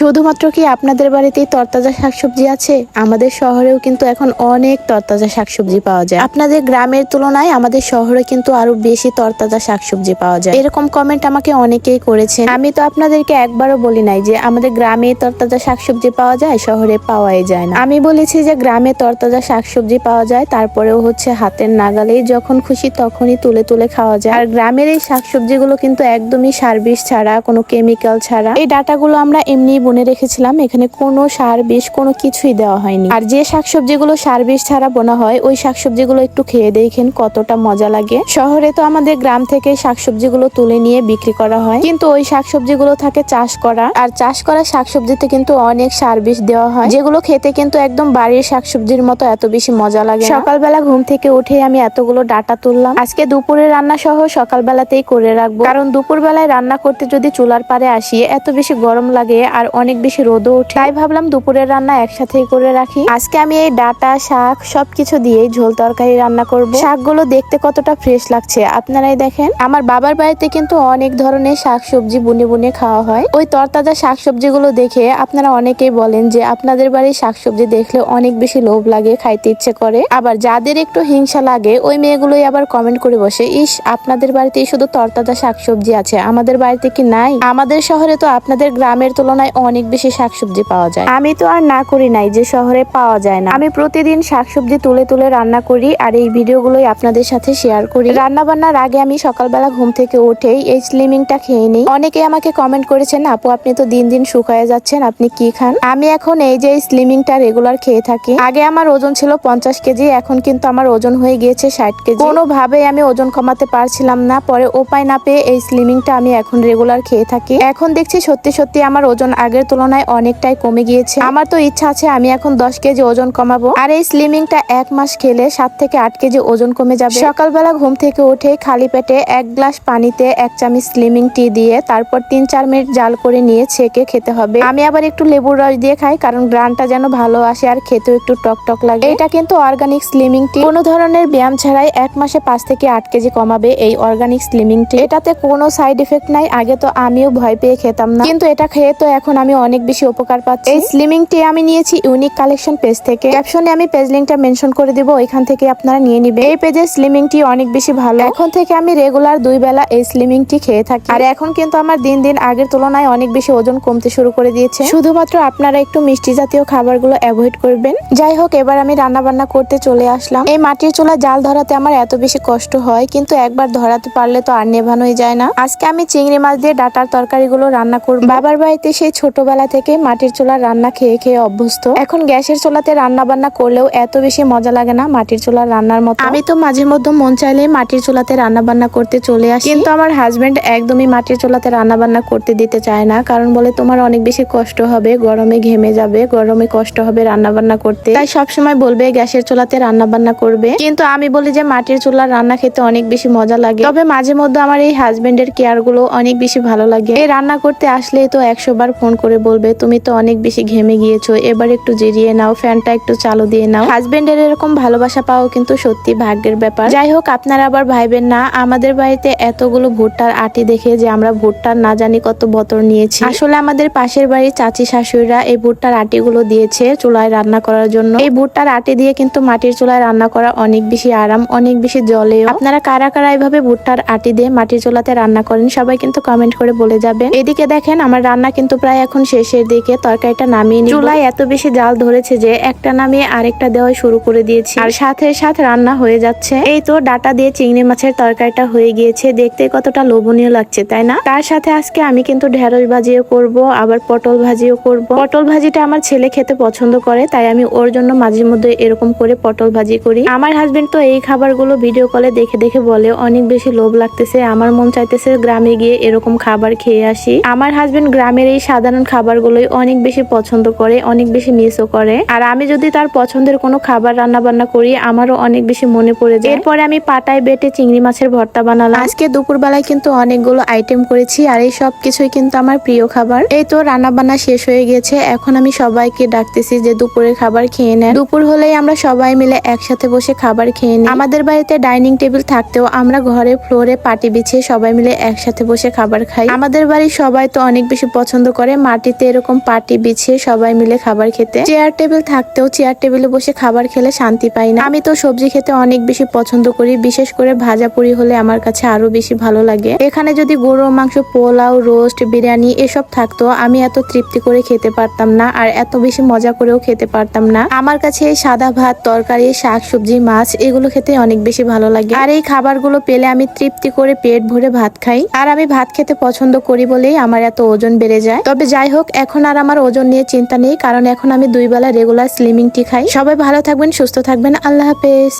শুধুমাত্র কি আপনাদের বাড়িতেই তরতাজা শাকসবজি আছে? আমাদের শহরেও কিন্তু এখন অনেক তরতাজা শাকসবজি পাওয়া যায়। আপনাদের গ্রামের তুলনায় আমাদের শহরে কিন্তু আরও বেশি তরতাজা শাকসবজি পাওয়া যায়। এরকম কমেন্ট আমাকে অনেকেই করেছেন। আমি তো আপনাদেরকে একবারও বলি নাই যে আমাদের গ্রামে তরতাজা শাকসবজি পাওয়া যায়, শহরে পাওয়াই যায় না। আমি বলেছি যে গ্রামে তরতাজা শাকসবজি পাওয়া যায়, তারপরেও হচ্ছে হাতের নাগালেই যখন খুশি তখনই তুলে তুলে খাওয়া যায়। আর গ্রামের এই শাকসবজিগুলো কিন্তু একদমই সার বিষ ছাড়া, কোনো কেমিক্যাল ছাড়া। এই ডাটাগুলো আমরা এমনি বনে রেখেছিলাম, এখানে কোনো সার বিষ, কোনো কিছুই দেওয়া হয়নি। আর যে শাকসবজিগুলো সার বিষ ছাড়া বোনা হয়, ওই শাকসবজিগুলো একটু খেয়ে দেখেন কতটা মজা লাগে। শহরে তো আমাদের গ্রাম থেকে শাকসবজিগুলো তুলে নিয়ে বিক্রি করা হয়। কিন্তু ওই শাকসবজিগুলো থাকে চাষ করা। আর চাষ করা শাকসবজিতে কিন্তু অনেক সার বিষ দেওয়া হয়। যেগুলো খেতে কিন্তু একদম বাড়ির শাকসবজির মতো এত বেশি মজা লাগে সকালবেলা ঘুম থেকে উঠে আমি এতগুলো ডাটা তুললাম। আজকে দুপুরে রান্না সহ সকালবেলাতেই করে রাখব। কারণ দুপুর বেলায় রান্না করতে যদি চুলার পারে আসি, এত বেশি গরম লাগে আর অনেক বেশি রোদও ওঠে তাই ভাবলাম দুপুরের রান্না একসাথেই করে রাখি। আজকে আমি এই ডাটা, শাক সবকিছু দিয়েই ঝোল তরকারি রান্না করব। শাকগুলো দেখতে কতটা ফ্রেশ লাগছে আপনারাই দেখেন। আমার বাবার বাড়িতে কিন্তু অনেক ধরনের শাক সবজি বুনে বুনে খাওয়া হয়। ওই তরতাজা শাক সবজিগুলো দেখে আপনারা অনেকেই বলেন যে আপনাদের বাড়ির শাকসবজি দেখলে অনেক বেশি লোভ লাগে, খাইতে ইচ্ছে করে। আবার যাদের একটু হিংসা লাগে, ওই মেয়েগুলোই আবার কমেন্ট করে বসে, ইস, আপনাদের বাড়িতে শুধু তরতাজা শাকসবজি আছে, আমাদের বাড়িতে কি নাই? আমাদের শহরে তো আপনাদের গ্রামের তুলনায় বেশি শাকসবজি পাওয়া যায়। আমি তো আর না করি নাই যে শহরে পাওয়া যায় না। আমি প্রতিদিন শাকসবজি তুলে তুলে রান্না করি আর এই ভিডিওগুলোই আপনাদের সাথে শেয়ার করি। রান্না বান্নার আগে আমি সকালবেলা ঘুম থেকে উঠেই এই স্লিমিংটা খেয়ে নিই। অনেকে আমাকে কমেন্ট করেছেন, আপু, আপনি তো দিন দিন শুকায় যাচ্ছেন, আপনি কি খান? আমি এখন এই যে স্লিমিংটা রেগুলার খেয়ে থাকি। আগে আমার ওজন ছিল পঞ্চাশ কেজি, এখন কিন্তু আমার ওজন হয়ে গিয়েছে ষাট কেজি। কোনোভাবেই আমি ওজন কমাতে পারছিলাম না, পরে উপায় না পেয়ে এই স্লিমিংটা আমি এখন রেগুলার খেয়ে থাকি। এখন দেখছি সত্যি সত্যি আমার ওজন আগের তুলনায় অনেকটাই কমে গিয়েছে। আমার তো ইচ্ছা আছে আমি এখন দশ কেজি ওজন কমাবো। আর এই স্লিমিংটা এক মাস খেলে সাত থেকে আট কেজি ওজন কমে যাবে। সকালবেলা ঘুম থেকে উঠে খালি পেটে এক গ্লাস পানিতে এক চামচ স্লিমিং টি দিয়ে তারপর তিন চার মিনিট জাল করে নিয়ে ছেঁকে খেতে হবে। আমি আবার একটু লেবুর রস দিয়ে খাই কারণ গ্রানটা যেন ভালো আসে আর খেতেও একটু টক টক লাগে। এটা কিন্তু অর্গানিক স্লিমিং টি কোনো ধরনের ব্যায়াম ছাড়াই এক মাসে পাঁচ থেকে আট কেজি কমাবে এই অর্গানিক স্লিমিং টি এটাতে কোনো সাইড এফেক্ট নাই, আগে তো আমিও ভয় পেয়ে খেতাম না। কিন্তু এটা খেয়ে তো এখন আমি অনেক বেশি উপকার পাচ্ছি। এই স্লিমিং টি আমি নিয়েছি ইউনিক কালেকশন পেজ থেকে। ক্যাপশনে আমি পেজ লিঙ্কটা মেনশন করে দিব, ওইখান থেকে আপনারা নিয়ে নিবে এই পেজের স্লিমিং টি অনেক বেশি ভালো। এখন থেকে আমি রেগুলার দুই বেলা এই স্লিমিং টি খেয়ে থাকি। আর এখন কিন্তু আমার দিন দিন আগের তুলনায় অনেক বেশি ওজন কমতে শুরু করে দিয়েছে। শুধুমাত্র আপনারা একটু মিষ্টি জাতীয় খাবারগুলো অ্যাভয়েড করবেন। যাই হোক, এবার আমি রান্না বান্না করতে চলে আসলাম। এই মাটির চুলা জাল ধরাতে আমার এত বেশি কষ্ট হয়, কিন্তু একবার ধরাতে পারলে তো আর নেভানোই যায় না। আজকে আমি চিংড়ি মাছ দিয়ে ডাটার তরকারিগুলো রান্না করব। বাবার বাড়িতে সেই ছোটবেলা থেকে মাটির চুলার রান্না খেয়ে খেয়ে অভ্যস্ত। এখন গ্যাসের চুলাতে রান্না বান্না করলেও এত বেশি মজা লাগে না মাটির চুলার রান্নার মতো। আমি তো মাঝে মধ্যে মন চাইলে মাটির চুলাতে রান্না বান্না করতে চলে আসি। কিন্তু আমার হাজবেন্ড একদমই মাটির চুলাতে রান্না বান্না করতে দিতে চায় না। কারণ বলে তোমার অনেক বেশি কষ্ট হবে গরমে ঘেমে যাবে গরমে কষ্ট হবে রান্না বান্না করতে। তাই সবসময় বলবে গ্যাসের চুলাতে রান্না বান্না করবে। কিন্তু আমি বলি যে মাটির চুলার রান্না খেতে অনেক বেশি মজা লাগে। তবে মাঝে মধ্যে আমার এই হাজবেন্ডের কেয়ারগুলো অনেক বেশি ভালো লাগে। এই রান্না করতে আসলেই তো একশো বার ফোন করে বলবে, তুমি তো অনেক বেশি ঘেমে গিয়েছো, এবার একটু জিরিয়ে নাও, ফ্যানটা একটু চালু দিয়ে নাও। হাজবেন্ডের এরকম ভালোবাসা পাওয়া কিন্তু সত্যি ভাগ্যের ব্যাপার। যাই হোক আপনারা আবার ভাইবেন না, আমাদের বাড়িতে এতগুলো ভুট্টার আটি দেখে যে আমরা ভুট্টার না জানি কত বতর নিয়েছি। আসলে আমাদের পাশের বাড়ির চাচি শাশুড়িরা এই ভুট্টার আটিগুলো দিয়েছে চুলায় রান্না করার জন্য। এই ভুট্টার আটি দিয়ে কিন্তু মাটির চুলায় রান্না করা অনেক বেশি আরাম, অনেক বেশি জলেও। আপনারা কারা কারা এইভাবে ভুট্টার আটি দিয়ে মাটির চুলাতে রান্না করেন, সবাই কিন্তু কমেন্ট করে বলে যাবে এদিকে দেখেন, আমার রান্না কিন্তু প্রায় এখন শেষের দিকে তরকারিটা নামিয়ে নিই চুলায় এত বেশি জাল ধরেছে যে একটা নামিয়ে আরেকটা দেওয়া শুরু করে দিয়েছি। আর সাথে সাথে রান্না হয়ে যাচ্ছে। এই তো ডাটা দিয়ে চিংড়ি মাছের তরকারিটা হয়ে গিয়েছে। দেখতে কতটা লোভনীয় লাগছে তাই না? তার সাথে আজকে আমি কিন্তু ঢেঁড়স ভাজিও করব আবার পটল ভাজিও করব। পটল ভাজিটা আমার ছেলে খেতে পছন্দ করে তাই আমি ওর জন্য মাঝে মধ্যে এরকম করে পটল ভাজি করি। আমার হাজবেন্ড তো এই খাবারগুলো ভিডিও কলে দেখে দেখে বলে অনেক বেশি লোভ লাগতেছে। আমার মন চাইতেছে গ্রামে গিয়ে এরকম খাবার খেয়ে আসি। আমার হাজবেন্ড গ্রামের এই সাধারণ খাবারগুলোই অনেক বেশি পছন্দ করে, অনেক বেশি মিসও করে। আর আমি যদি তার পছন্দের কোনো খাবার রান্না বান্না করি, আমারও অনেক বেশি মনে পড়ে যায়। এরপরে আমি পাটায় বেটে চিংড়ি মাছের ভর্তা বানালাম। আজকে দুপুরবেলায় কিন্তু অনেকগুলো আইটেম করেছি, আর এই সব কিছুই কিন্তু আমার প্রিয় খাবার। এই তো রান্না বান্না শেষ হয়ে গেছে, এখন আমি সবাইকে ডাকতেছি যে দুপুরের খাবার খেয়ে নেন। দুপুর হলেই আমরা সবাই মিলে একসাথে বসে খাবার খেয়ে নিই। আমাদের বাড়িতে ডাইনিং টেবিল থাকতেও আমরা ঘরে, ফ্লোরে, পাটি বিছিয়ে সবাই মিলে একসাথে বসে খাবার খাই। আমাদের বাড়ির সবাই তো অনেক বেশি পছন্দ করে মাটিতে এরকম পাটি বিছিয়ে সবাই মিলে খাবার খেতে। চেয়ার টেবিল থাকতেও চেয়ার টেবিলে বসে খাবার খেলে শান্তি পাই না। আমি তো সবজি খেতে অনেক বেশি পছন্দ করি, বিশেষ করে ভাজা পুরি হলে আমার কাছে আরও বেশি ভালো লাগে। এখানে যদি গরুর মাংস, পোলাও, রোস্ট, বিরিয়ানি এসব থাকতো, আমি এত তৃপ্তি করে খেতে পারতাম না আর এত বেশি মজা করেও খেতে পারতাম না। আমার কাছে সাদা ভাত, তরকারি শাক সবজি মাছ এগুলো খেতে অনেক বেশি ভালো লাগে। আর এই খাবারগুলো পেলে আমি তৃপ্তি করে পেট ভরে ভাত খাই। আর আমি ভাত খেতে পছন্দ করি বলেই আমার এত ওজন বেড়ে যায়। তবে যাই হোক এখন আর আমার ওজন নিয়ে চিন্তা নেই, কারণ এখন আমি দুই বেলা রেগুলার স্লিমিং টি খাই। সবাই ভালো থাকবেন, সুস্থ থাকবেন। আল্লাহ হাফেজ।